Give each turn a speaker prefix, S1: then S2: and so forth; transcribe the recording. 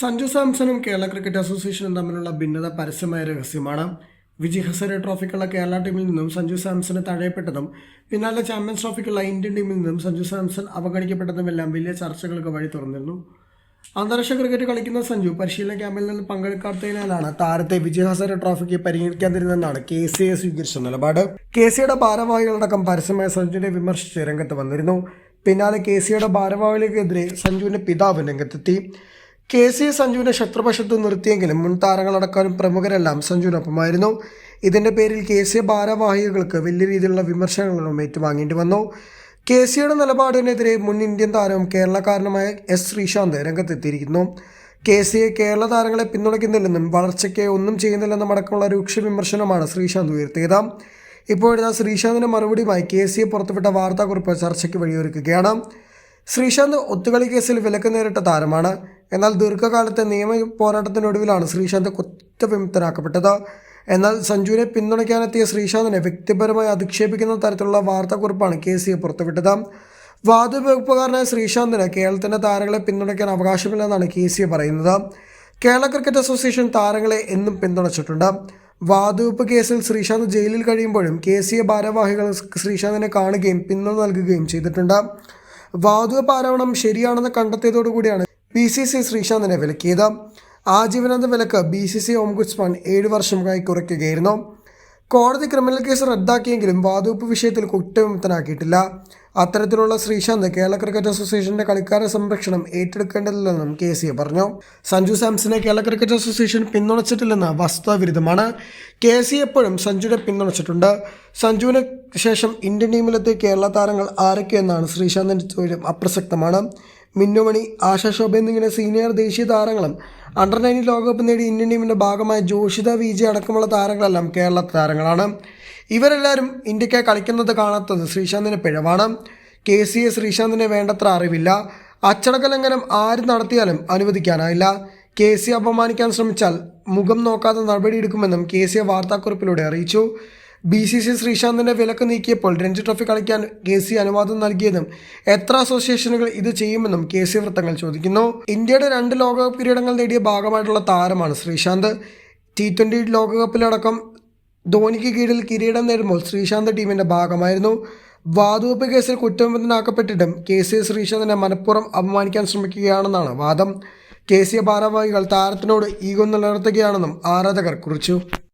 S1: Sanju സാംസണും Kerala cricket അസോസിയേഷനും തമ്മിലുള്ള ഭിന്നത പരസ്യമായ രഹസ്യമാണ്. വിജയ് ഹസരെ ട്രോഫിക്കുള്ള കേരള ടീമിൽ നിന്നും സഞ്ജു സാംസണ് തഴയപ്പെട്ടതും പിന്നാലെ ചാമ്പ്യൻസ് ട്രോഫിക്കുള്ള ഇന്ത്യൻ ടീമിൽ നിന്നും സഞ്ജു സാംസൺ അവഗണിക്കപ്പെട്ടതുമെല്ലാം വലിയ ചർച്ചകൾക്ക് വഴി തുറന്നിരുന്നു. അന്താരാഷ്ട്ര ക്രിക്കറ്റ് കളിക്കുന്ന സഞ്ജു പരിശീലന ക്യാമ്പിൽ നിന്ന് പങ്കെടുക്കാത്തതിനാലാണ് താരത്തെ വിജയ് ഹസരെ ട്രോഫിക്ക് പരിഗണിക്കാതിരുന്നെന്നാണ് കെ സി എ സ്വീകരിച്ച നിലപാട്. കെ സിയുടെ ഭാരവാഹികളടക്കം പരസ്യമായ സഞ്ജുവിനെ വിമർശിച്ച് രംഗത്ത് വന്നിരുന്നു. പിന്നാലെ കെ സിയുടെ ഭാരവാഹികൾക്കെതിരെ സഞ്ജുവിന്റെ പിതാവ് രംഗത്തെത്തി. കെ സി സഞ്ജുവിനെ ശത്രുപക്ഷത്ത് നിർത്തിയെങ്കിലും മുൻ താരങ്ങളടക്കാനും പ്രമുഖരെല്ലാം സഞ്ജുവിനൊപ്പമായിരുന്നു. ഇതിന്റെ പേരിൽ കെ സി ഭാരവാഹികൾക്ക് വലിയ രീതിയിലുള്ള വിമർശനങ്ങളും ഏറ്റുവാങ്ങേണ്ടി വന്നു. കെ സിയുടെ നിലപാടിനെതിരെ മുൻ ഇന്ത്യൻ താരവും കേരളക്കാരനുമായ എസ് ശ്രീശാന്ത് രംഗത്തെത്തിയിരിക്കുന്നു. കെ സിയെ കേരള താരങ്ങളെ പിന്തുണയ്ക്കുന്നില്ലെന്നും വളർച്ചയ്ക്ക് ഒന്നും ചെയ്യുന്നില്ലെന്നും അടക്കമുള്ള രൂക്ഷ വിമർശനമാണ് ശ്രീശാന്ത് ഉയർത്തിയത്. ഇപ്പോഴിതാ ശ്രീശാന്തിന്റെ മറുപടിയുമായി കെ സിയെ പുറത്തുവിട്ട വാർത്താക്കുറിപ്പ് ചർച്ചയ്ക്ക് വഴിയൊരുക്കുകയാണ്. ശ്രീശാന്ത് ഒത്തുകളി കേസിൽ വിലക്ക് നേരിട്ട താരമാണ്. എന്നാൽ ദീർഘകാലത്തെ നിയമ പോരാട്ടത്തിനൊടുവിലാണ് ശ്രീശാന്ത് കുറ്റവിമുക്തനാക്കപ്പെട്ടത് എന്നാൽ സഞ്ജുവിനെ പിന്തുണയ്ക്കാനെത്തിയ ശ്രീശാന്തിനെ വ്യക്തിപരമായി അധിക്ഷേപിക്കുന്ന തരത്തിലുള്ള വാർത്താക്കുറിപ്പാണ് കെ സി പുറത്തുവിട്ടത്. വാദവകുപ്പുകാരനായ ശ്രീശാന്തിന് കേരളത്തിന്റെ താരങ്ങളെ പിന്തുണയ്ക്കാൻ അവകാശമില്ലെന്നാണ് കെ സി പറയുന്നത്. കേരള ക്രിക്കറ്റ് അസോസിയേഷൻ താരങ്ങളെ എന്നും പിന്തുണച്ചിട്ടുണ്ട്. വാതുവെപ്പ് കേസിൽ ശ്രീശാന്ത് ജയിലിൽ കഴിയുമ്പോഴും കെ സി എ ഭാരവാഹികൾ ശ്രീശാന്തിനെ കാണുകയും പിന്തുണ നൽകുകയും ചെയ്തിട്ടുണ്ട്. വാതുവെപ്പ് ആരോപണം ശരിയാണെന്ന് കണ്ടെത്തിയതോടുകൂടിയാണ് ബി സി സി ശ്രീശാന്തിനെ വിലക്കിയത് ആജീവനാന്ത വിലക്ക് ബി സി സി ഓംബുഡ്സ്മാൻ ഏഴ് വർഷമായി കുറയ്ക്കുകയായിരുന്നു. കോടതി ക്രിമിനൽ കേസ് റദ്ദാക്കിയെങ്കിലും വാതുവെപ്പ് വിഷയത്തിൽ കുറ്റവിമുക്തനാക്കിയിട്ടില്ല. അത്തരത്തിലുള്ള ശ്രീശാന്ത് കേരള ക്രിക്കറ്റ് അസോസിയേഷന്റെ കളിക്കാര സംരക്ഷണം ഏറ്റെടുക്കേണ്ടതില്ലെന്നും കെ സി എ പറഞ്ഞു. സഞ്ജു സാംസനെ കേരള ക്രിക്കറ്റ് അസോസിയേഷൻ പിന്തുണച്ചിട്ടില്ലെന്ന് വസ്തുതാവിരുദ്ധമാണ് കെ സി എപ്പോഴും സഞ്ജുവിനെ പിന്തുണച്ചിട്ടുണ്ട്. സഞ്ജുവിന് ശേഷം ഇന്ത്യൻ ടീമിലെത്തിയ കേരള താരങ്ങൾ ആരൊക്കെയെന്നാണ് ശ്രീശാന്തിന്റെ ചോദ്യം അപ്രസക്തമാണ്. മിന്നുമണി ആശ ശോഭ എന്നിങ്ങനെ സീനിയർ ദേശീയ താരങ്ങളും അണ്ടർ നയന്റീൻ ലോകകപ്പ് നേടി ഇന്ത്യൻ ടീമിന്റെ ഭാഗമായ ജോഷിത വി ജെ അടക്കമുള്ള താരങ്ങളെല്ലാം കേരള താരങ്ങളാണ്. ഇവരെല്ലാവരും ഇന്ത്യക്കായി കളിക്കുന്നത് കാണാത്തത് ശ്രീശാന്തിന് പിഴവാണ്. കെ സി എ ശ്രീശാന്തിനെ വേണ്ടത്ര അറിവില്ല. അച്ചടക്ക ലംഘനം ആര് നടത്തിയാലും അനുവദിക്കാനായില്ല. കെ സി അപമാനിക്കാൻ ശ്രമിച്ചാൽ മുഖം നോക്കാതെ നടപടിയെടുക്കുമെന്നും കെ സി എ വാർത്താക്കുറിപ്പിലൂടെ അറിയിച്ചു. ബി സി സി ശ്രീശാന്തിന്റെ വിലക്ക് നീക്കിയപ്പോൾ രഞ്ജി ട്രോഫി കളിക്കാൻ കെ സി അനുവാദം നൽകിയതും എത്ര അസോസിയേഷനുകൾ ഇത് ചെയ്യുമെന്നും കെ സി വൃത്തങ്ങൾ ചോദിക്കുന്നു. ഇന്ത്യയുടെ രണ്ട് ലോകകപ്പ് കിരീടങ്ങൾ നേടിയ ഭാഗമായിട്ടുള്ള താരമാണ് ശ്രീശാന്ത്. ടി ട്വന്റി ലോകകപ്പിലടക്കം ധോണിക്ക് കീഴിൽ കിരീടം നേടുമ്പോൾ ശ്രീശാന്ത് ടീമിന്റെ ഭാഗമായിരുന്നു. വാതുവെപ്പ് കേസിൽ കുറ്റവിമുക്തനാക്കപ്പെട്ടിട്ടും കെ സി ശ്രീശാന്തിനെ മനഃപൂർവം അപമാനിക്കാൻ ശ്രമിക്കുകയാണെന്നാണ് വാദം. കെ സി ഭാരവാഹികൾ താരത്തിനോട് ഈഗോ നിലനിർത്തുകയാണെന്നും ആരാധകർ കുറിച്ചു.